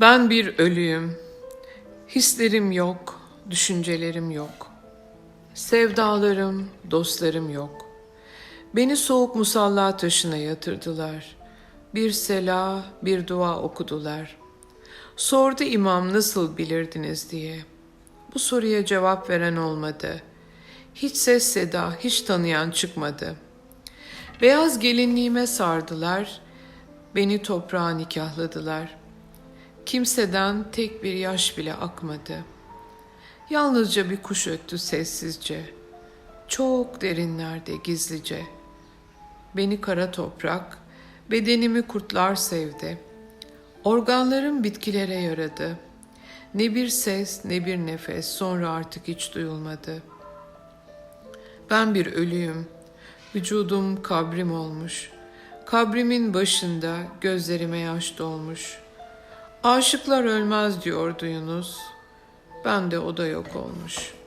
Ben bir ölüyüm. Hislerim yok, düşüncelerim yok. Sevdalarım, dostlarım yok. Beni soğuk musalla taşına yatırdılar. Bir sela, bir dua okudular. Sordu imam nasıl bilirdiniz diye. Bu soruya cevap veren olmadı. Hiç ses seda, hiç tanıyan çıkmadı. Beyaz gelinliğime sardılar, beni toprağa nikahladılar.'' Kimseden tek bir yaş bile akmadı. Yalnızca bir kuş öttü sessizce. Çok derinlerde gizlice. Beni kara toprak, bedenimi kurtlar sevdi. Organlarım bitkilere yaradı. Ne bir ses ne bir nefes sonra artık hiç duyulmadı. Ben bir ölüyüm. Vücudum kabrim olmuş. Kabrimin başında gözlerime yaş dolmuş.'' Aşıklar ölmez diyordu Yunus. Ben de o da yok olmuş.''